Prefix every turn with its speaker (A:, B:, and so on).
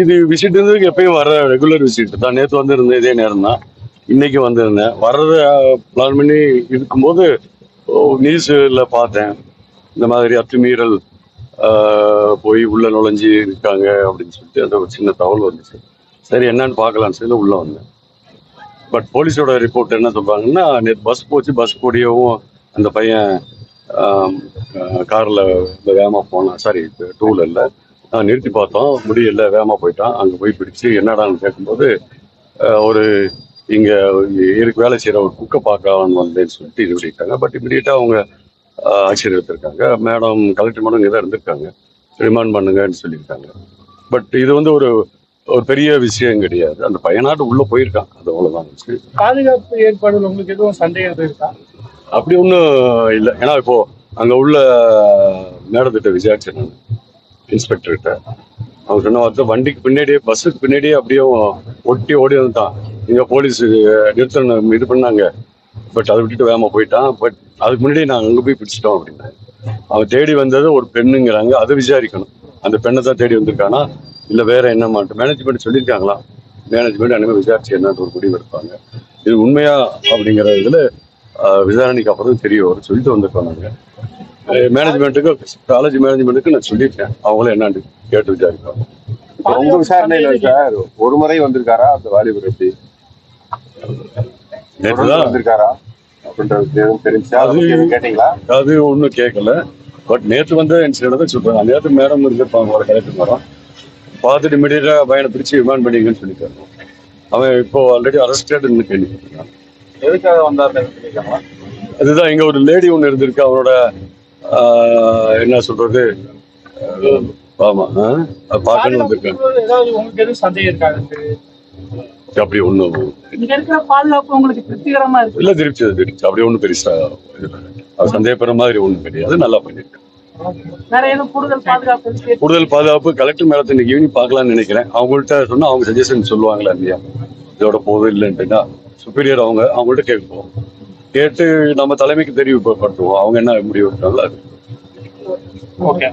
A: இது விசிட் இருந்ததுக்கு எப்பயும் வர ரெகுலர் விசிட் தான் நேற்று வந்திருந்தேன் இதே நேரம் தான் இன்னைக்கு வந்திருந்தேன். வர்றத பிளான் பண்ணி இருக்கும்போது நியூஸில் பார்த்தேன். இந்த மாதிரி அத்துமீறல் போய் உள்ள நுழைஞ்சு இருக்காங்க அப்படின்னு சொல்லிட்டு அந்த ஒரு சின்ன தகவல் வந்துச்சு. சரி என்னன்னு பார்க்கலாம்னு சொல்லி உள்ள வந்தேன். பட் போலீஸோட ரிப்போர்ட் என்ன சொல்றாங்கன்னா நேற்று பஸ் போச்சு பஸ் கூடயவும் அந்த பையன் காரில் வேகமாக போனான். சாரி டூ வீலரில் நிறுத்தி பார்த்தோம். முடியல வேகமாக போயிட்டான். அங்கே போய் பிடிச்சு என்னடான்னு கேட்கும்போது ஒரு இங்கே இருக்கு வேலை செய்கிற ஒரு குக்கை பார்க்க வந்தேன்னு சொல்லிட்டு இது பண்ணிட்டாங்க பட் இமீடியட்டாக அவங்க ஆச்சரிய எடுத்திருக்காங்க மேடம் கலெக்டர் மேடம் இதாக இருந்திருக்காங்க. ரிமாண்ட் பண்ணுங்கன்னு சொல்லியிருக்காங்க. பட் இது வந்து ஒரு ஒரு பெரிய விஷயம் கிடையாது. அந்த பையனாட்டு உள்ளே போயிருக்கான். அது அவ்வளோதான்
B: பாதுகாப்பு ஏற்பாடுகள் உங்களுக்கு எதுவும் சந்தேகம் இருக்கா?
A: அப்படி ஒன்றும் இல்லை. ஏன்னா இப்போ அங்கே உள்ள மேடத்திட்ட விசாரிச்சேன் இன்ஸ்பெக்டர்கிட்ட அவங்க சொன்ன வார்த்தை வண்டிக்கு பின்னாடியே பஸ்ஸுக்கு பின்னாடியே அப்படியே ஒட்டி ஓடி வந்துட்டான். இங்கே போலீஸ் நிறுத்தணும் இது பண்ணாங்க. பட் அதை விட்டுட்டு வேகமாக போயிட்டான். பட் அதுக்கு முன்னாடியே நாங்கள் அங்கே போய் பிடிச்சிட்டோம் அப்படின்னா அவன் தேடி வந்தது ஒரு பெண்ணுங்கிறாங்க. அதை விசாரிக்கணும். அந்த பெண்ணை தான் தேடி வந்திருக்கானா? இல்லை வேற என்ன மாட்டோம் மேனேஜ்மெண்ட் சொல்லியிருக்காங்களா? மேனேஜ்மெண்ட் அனைவரும் விசாரிச்சு என்னன்னு ஒரு முடிவு எடுப்பாங்க. இது உண்மையா அப்படிங்கிற இதில் விசாரணைக்கு அப்புறம் தெரிய வரும். சொல்லிட்டு வந்திருக்கோம் நாங்கள் மேனேஜ்மெண்ட்டுக்கு காலேஜ் மேனேஜ்மெண்ட்டுக்கு நான் சொல்லியிருக்கேன். அவங்களும் என்னன்னு கேட்டு விசாரிப்பாங்க.
C: இப்ப உங்க விசாரணையில சார் ஒரு முறை வந்திருக்காரா? அந்த வாலிபர் எப்படி?
A: நேற்று
C: தொடர்ந்து
A: தான்
C: வந்திருக்காரா?
A: அது- ஒன்றும் கேட்கல பட் நேற்று வந்த இன்சிடென்ட் தான் சொல்றாங்க. நேற்று மேடம் இருந்திருப்பாங்க ஒரு கலெக்டர் மேடம். பார்த்துட்டு இமீடியட்டாக பையனை பிடிச்சி ரிமாண்ட் பண்ணிங்கன்னு சொல்லிட்டாங்க. அவன் இப்போ ஆல்ரெடி அரெஸ்டட்னு கேள்விப்பட்டிருக்கான்.
C: எதுக்காக வந்தாருன்னு
A: அதுதான் இங்க ஒரு லேடி ஒன்று இருந்திருக்கு அவரோட என்ன சொல்றது? ஆமா பார்க்கணும் வந்திருக்காங்க. அப்படி ஒன்றும்
B: இருக்கு.
A: இல்லை திருப்தி திருப்தி. அப்படி ஒன்றும் பெருசா இது இல்லை. அது சந்தேகப்படுற மாதிரி ஒன்றும் கிடையாது நல்லா பண்ணியிருக்கேன்
B: கூடுதல் பாதுகாப்பு
A: கலெக்டர் மேலத்தை இன்னைக்கு ஈவினிங் பார்க்கலாம்னு நினைக்கிறேன். அவங்கள்ட்ட சொன்னா அவங்க சஜஷன் சொல்லுவாங்களா இல்லையா? இதோட போதும் இல்லைன்ட்டுனா சுப்பீரியர் அவங்க அவங்கள்ட்ட கேட்போம். கேட்டு நம்ம தலைமைக்கு தெரிவிப்படுத்துவோம் அவங்க என்ன முடிவு நல்லா இருக்கு
B: ஓகே